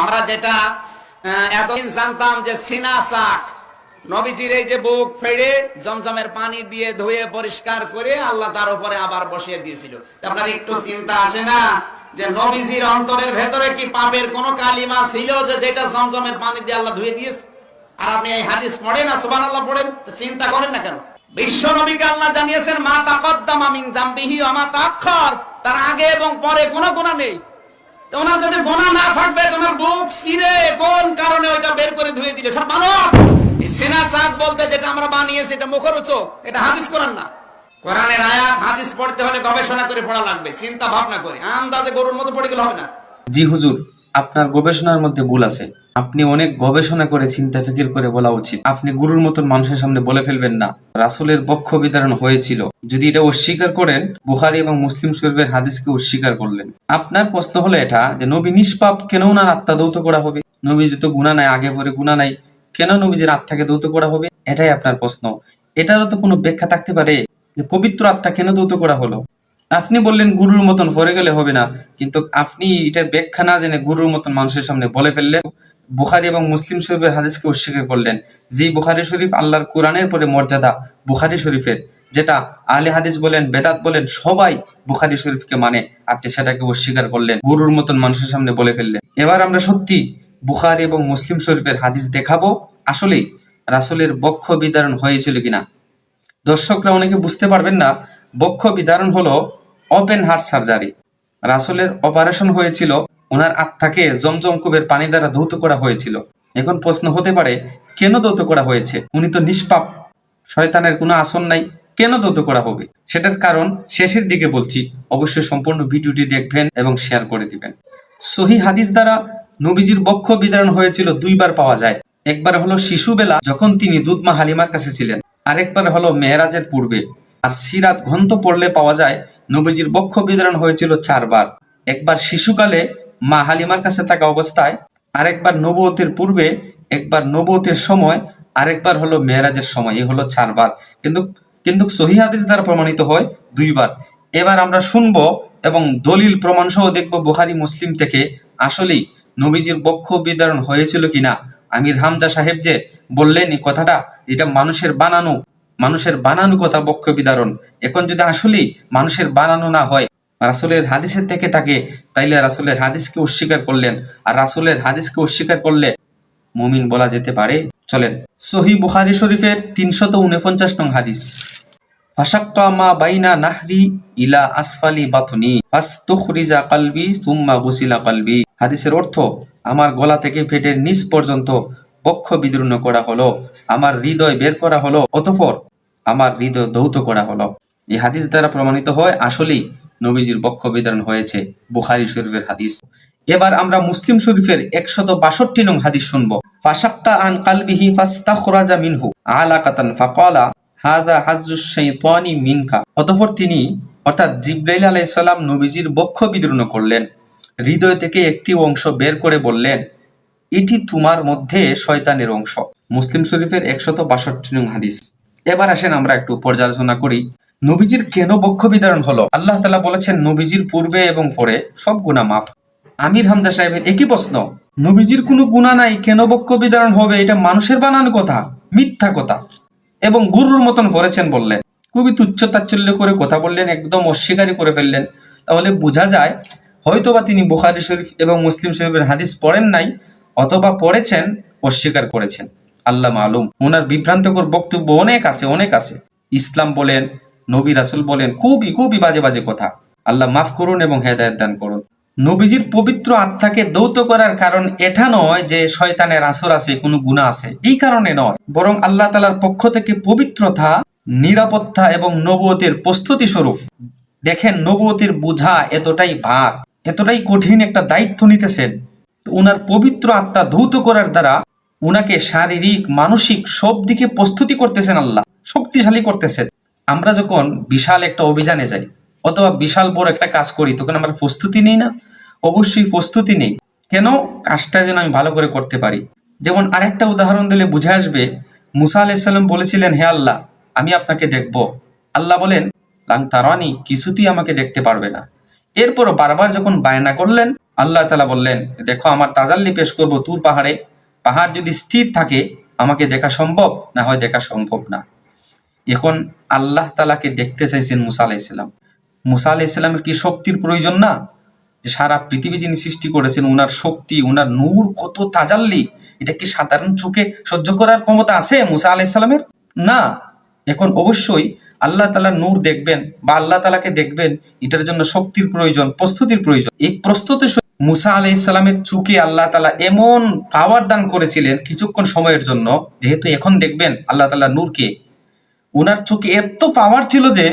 আমরা যেটা এতদিন জানতাম যে সিনা শাক, নবীজির এই যে বুক ফেড়ে জমজমের পানি দিয়ে ধুয়ে পরিষ্কার করে আল্লাহ তার উপরে আবার বসিয়ে দিয়েছিল। আপনার একটু চিন্তা আসে না যে নবীজির অন্তরের ভেতরে কি পাপের কোন কালিমা ছিল যে যেটা জমজমের পানি দিয়ে আল্লাহ ধুয়ে দিয়েছে? আর আপনি এই হাদিস পড়েন না সুবান আল্লাহ পড়েন চিন্তা করেন না কেন? বিশ্ব নবীকে আল্লাহ জানিয়েছেন, মা তাকদ্দামা মিন দামবিহি ওয়া মা তাআখার তার আগে এবং পরে কোনো গুনাহ নেই। ওনার যদি গোনা না ফাটবে তোমার বুক সিরে কোন কারণে ওইটা বের করে ধুয়ে দিলে? সব মানো? সেনা সিনা চাঁদ বলতে যেটা আমরা বানিয়েছি, এটা মুখরোচক, এটা হাদিস কোরআন না। কোরআনের আয়াত, হাদিস পড়তে হলে গবেষণা করে পড়া লাগবে, চিন্তা ভাবনা করে। আন্দাজে গরুর মতো পড়ে গেলে হবে না। জি হুজুর, আপনার গবেষণার মধ্যে ভুল আছে। আপনি অনেক গবেষণা করে চিন্তা ফিকির করে বলা উচিত। আপনি গুরুর মতন মানুষের সামনে বলে ফেলবেন না। রাসুলের বক্ষ বিতরণ হয়েছিল। যদি এটা অস্বীকার করেন, বুখারী এবং মুসলিম শরীফের হাদিসকে অস্বীকার করলেন। আপনার প্রশ্ন হলো এটা যে নবী নিষ্পাপ কেন ওনার আত্মা দৌত করা হবে? নবী তো গুণা নাই, আগে পরে গুণা নাই, কেন নবীজির আত্মাকে দৌত করা হবে? এটাই আপনার প্রশ্ন। এটারও তো কোনো ব্যাখ্যা থাকতে পারে যে পবিত্র আত্মা কেন দৌত করা হলো? আপনি বললেন গুরুর মতন ফরে গেলে হবে না, কিন্তু আপনি এটার ব্যাখ্যা না জেনে গুরুর মতন মানুষের সামনে বলে ফেললেন। বুখারি এবং মুসলিম শরীফের হাদিসকে অস্বীকার করলেন। যে বুখারি শরীফ আল্লাহর কোরআনের পরে মর্যাদা বুখারি শরীফের, যেটা আলে হাদিস বলেন, বেদাত বলেন, সবাই বুখারি শরীফকে মানে। আপনি সেটাকে অস্বীকার করলেন, গুরুর মতন মানুষের সামনে বলে ফেললেন। এবার আমরা সত্যি বুখারি এবং মুসলিম শরীফের হাদিস দেখাবো, আসলেই রাসূলের বক্ষ বিদারণ হয়েছিল কিনা। দর্শকরা অনেকে বুঝতে পারবেন না, বক্ষ বিদারণ হলো ওপেন হার্ট সার্জারি রাসূলের অপারেশন হয়েছিল ওনার আত্মাকে জমজম পানি দ্বারা ধৌত করা হয়েছিল। এখন প্রশ্ন হতে পারে, কেন দৌত করা হয়েছে? উনি তো নিষ্পাপ। শয়তানের কোনো আসন নাই। কেন দৌত করা হবে? সেটার কারণ শেষের দিকে বলছি। অবশ্যই সম্পূর্ণ ভিডিওটি দেখবেন এবং শেয়ার করে দিবেন। সহি হাদিস দ্বারা নবীজির বক্ষ বিতরণ হয়েছিল দুইবার পাওয়া যায়। একবার হলো শিশুবেলা, যখন তিনি দুধমা হালিমার কাছে ছিলেন। আরেকবার হলো মেহরাজের পূর্বে। আর সিরাত ঘন্ত পড়লে পাওয়া যায়, নবীজির বক্ষ বিতরণ হয়েছিল চারবার। একবার শিশুকালে মা হালিমার কাছে থাকা অবস্থায় আরেকবার নবতের পূর্বে, একবার নবতের সময়, আরেকবার হলো মেহরাজের সময়। এই হলো চারবার। কিন্তু কিন্তু সহি হাদিস দ্বারা প্রমাণিত হয় দুইবার। এবার আমরা শুনব এবং দলিল প্রমাণ সহ দেখব বুখারি, মুসলিম থেকে, আসলেই নবীজির বক্ষ বিতরণ হয়েছিল কিনা। আমির হামজা সাহেব যে বললেন এই কথাটা, এটা মানুষের বানানো মানুষের বানানো কথা বক্ষ বিদারণ এখন যদি আসলেই মানুষের বানানো না হয় রাসূলের হাদিসের থেকে থাকে তাইলে রাসূলের হাদিসকে অস্বীকার করলেন। আর রাসূলের হাদিসকে অস্বীকার করলে মুমিন বলা যেতে পারে। চলেন সহি বুখারি শরীফের তিনশত উনপঞ্চাশ নং হাদিস। আমার হৃদয় দৌত করা হলো। এই হাদিস দ্বারা প্রমাণিত হয়, আসলেই নবীজির বক্ষ বিতরণ হয়েছে বুখারি শরীফের হাদিস। এবার আমরা মুসলিম শরীফের একশত বাষট্টি নং হাদিস শুনব। ফাশাক্তা আন কালবিহি মিনহু শাইতানি মিনকা। তিনি, অর্থাৎ জিব্রাইল আলাইহিস নবীজির বক্ষ বিদীর্ণ করলেন। হৃদয় থেকে একটি অংশ বের করে বললেন, এটি তোমার মধ্যে শয়তানের অংশ। মুসলিম শরীফের একশত বাষট্টি নং হাদিস। এবার আসেন আমরা একটু পর্যালোচনা করি নবীজির কেন বক্ষ বিতরণ হলো? আল্লাহ তালা বলেছেন, নবীজির পূর্বে এবং পরে সব গুণা মাফ। আমির হামজা সাহেবের একই প্রশ্ন, নবীজির কোনো গুণা নাই, কেন বক্ষ বিতরণ হবে? এটা মানুষের বানানো কথা, মিথ্যা কথা। এবং গুরুর মতন ভরেছেন বললেন। খুবই তুচ্ছ তাচ্ছল্য করে কথা বললেন, একদম অস্বীকারই করে ফেললেন। তাহলে বোঝা যায়, হয়তোবা তিনি বুখারি শরীফ এবং মুসলিম শরীফের হাদিস পড়েন নাই, অথবা পড়েছেন, অস্বীকার করেছেন। আল্লাহ মালুম ওনার বিভ্রান্তকর বক্তব্য অনেক আছে অনেক আছে। ইসলাম বলেন নবী রাসুল বলেন, খুবই খুবই বাজে বাজে কথা। আল্লাহ মাফ করুন এবং হেদায়ত দান করুন। নবীজির পবিত্র আত্মাকে দৌত করার কারণ এটা নয় যে শয়তানের আসর আছে, কোনো গুণা আছে। এই কারণে নয়। বরং আল্লাহ তালার পক্ষ থেকে পবিত্রতা, নিরাপত্তা এবং নবতের প্রস্তুতি স্বরূপ। দেখেন নবতের বোঝা এতটাই ভার, এতটাই কঠিন একটা দায়িত্ব নিতেছেন। উনার পবিত্র আত্মা ধৌত করার দ্বারা উনাকে শারীরিক, মানসিক সব দিকে প্রস্তুতি করতেছেন আল্লাহ, শক্তিশালী করতেছেন। আমরা যখন বিশাল একটা অভিযানে যাই, অথবা বিশাল বড় একটা কাজ করি, তখন আমরা প্রস্তুতি নেই না? অবশ্যই প্রস্তুতি নেই। কেন? কাজটা যেন আমি ভালো করে করতে পারি। যেমন আরেকটা উদাহরণ দিলে বুঝে আসবে, মুসা আলাইসাল্লাম বলেছিলেন, হে আল্লাহ, আমি আপনাকে দেখব। আল্লাহ বলেন, লাং তারানি, কিছুতেই আমাকে দেখতে পারবে না। এরপরও বারবার যখন বায়না করলেন, আল্লাহ তালা বললেন, দেখো, আমার তাজাল্লি পেশ করব তুর পাহাড়ে। পাহাড় যদি স্থির থাকে, আমাকে দেখা সম্ভব, না হয় দেখা সম্ভব না। এখন আল্লাহ তালাকে দেখতে চাইছেন মুসা আলাইসাল্লাম মুসা আলাইসাল্লামের কি শক্তির প্রয়োজন না? যে সারা পৃথিবী যিনি সৃষ্টি করেছেন, উনার শক্তি, উনার নূর কত তাজাল্লি, এটা কি সাধারণ চোখে সহ্য করার ক্ষমতা আছে মুসা আলাইসাল্লামের না। এখন অবশ্যই আল্লাহ তালা নূর দেখবেন বা আল্লাহ তালাকে দেখবেন, এটার জন্য শক্তির প্রয়োজন, প্রস্তুতির প্রয়োজন। এই প্রস্তুতি মুসা আলাই ইসলামের চুকে আল্লাহ তালা এমন পাওয়ার দান করেছিলেন কিছুক্ষণ সময়ের জন্য, যেহেতু এখন দেখবেন আল্লাহ তালা নূরকে উনার চোখে এত পাওয়ার ছিল যে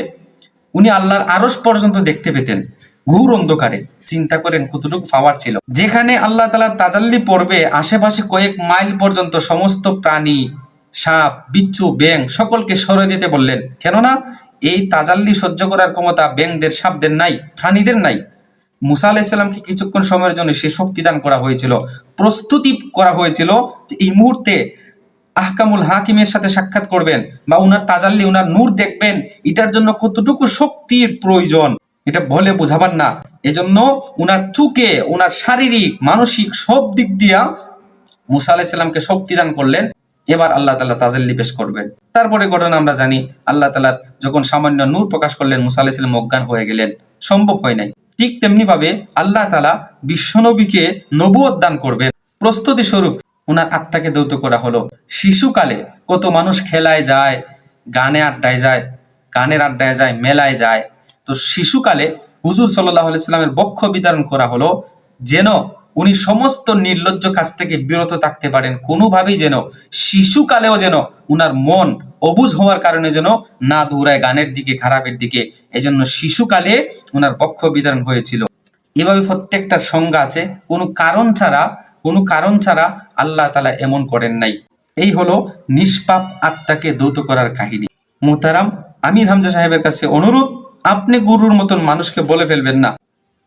উনি আল্লাহর আরস পর্যন্ত দেখতে পেতেন। ঘুর অন্ধকারে। চিন্তা করেন কতটুকু পাওয়ার ছিল। যেখানে আল্লাহ তালার তাজাল্লি পড়বে, আশেপাশে কয়েক মাইল পর্যন্ত সমস্ত প্রাণী, সাপ, বিচ্ছু ব্যাং সকলকে সরে দিতে বললেন। কেননা, এই তাজাল্লি সহ্য করার ক্ষমতা ব্যাংদের সাপদের নাই, প্রাণীদের নাই। মুসা আলাইসাল্লামকে কিছুক্ষণ সময়ের জন্য সে শক্তি দান করা হয়েছিল। প্রস্তুতি করা হয়েছিল যে এই মুহূর্তে আহকামুল হাকিমের সাথে সাক্ষাৎ করবেন বা উনার তাজাল্লি, উনার নূর দেখবেন, এটার জন্য কতটুকু শক্তির প্রয়োজন, এটা বলে বোঝাবার না। এজন্য উনার চুকে, উনার শারীরিক, মানসিক সব দিক দিয়া মুসা আলাইসাল্লামকে শক্তি দান করলেন, এবার আল্লাহ তালা তাজাল্লি পেশ করবেন। তারপরে ঘটনা আমরা জানি, আল্লাহ তালার যখন সামান্য নূর প্রকাশ করলেন, মুসা আলাইসাল্লাম অজ্ঞান হয়ে গেলেন, সম্ভব হয় নাই। ঠিক তেমনি ভাবে আল্লাহ তালা বিশ্বনবীকে নবুয়ত দান করবেন। প্রস্তুতি স্বরূপ ওনার আত্মাকে দৌত করা হলো। শিশুকালে কত মানুষ খেলায় যায়, গানে আড্ডায় যায়, গানের আড্ডায় যায়, মেলায় যায়। তো শিশুকালে হুজুর সাল্লাহ বক্ষ বিতরণ করা হলো যেন উনি সমস্ত নির্লজ্জ কাজ থেকে বিরত থাকতে পারেন। কোনোভাবেই যেন শিশুকালেও যেন উনার মন অবুজ হওয়ার কারণে যেন না দৌড়ায় গানের দিকে, খারাপের দিকে। এজন্য শিশুকালে উনার বক্ষ বিতরণ হয়েছিল। এভাবে প্রত্যেকটার সংজ্ঞা আছে। কোনো কারণ ছাড়া, কোনো কারণ ছাড়া আল্লাহ তালা এমন করেন নাই। এই হলো নিষ্পাপ আত্মাকে দৌত করার কাহিনী। মোতারাম আমির হামজা সাহেবের কাছে অনুরোধ, আপনি গুরুর মতন মানুষকে বলে ফেলবেন না।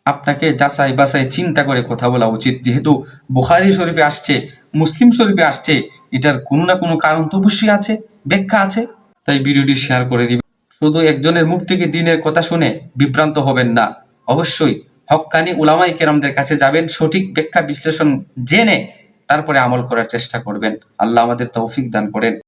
আপনাকে যাচাই বাছাই চিন্তা করে কথা বলা উচিত। যেহেতু বুখারি শরীফে আসছে, মুসলিম শরীফে আসছে, এটার কোনো না কোনো কারণ তো অবশ্যই আছে, ব্যাখ্যা আছে। তাই ভিডিওটি শেয়ার করে দিবেন। শুধু একজনের মুখ থেকে দিনের কথা শুনে বিভ্রান্ত হবেন না। অবশ্যই হক্কানি উলামাই কেরামদের কাছে যাবেন, সঠিক ব্যাখ্যা বিশ্লেষণ জেনে তারপরে আমল করার চেষ্টা করবেন। আল্লাহ আমাদের তৌফিক দান করেন।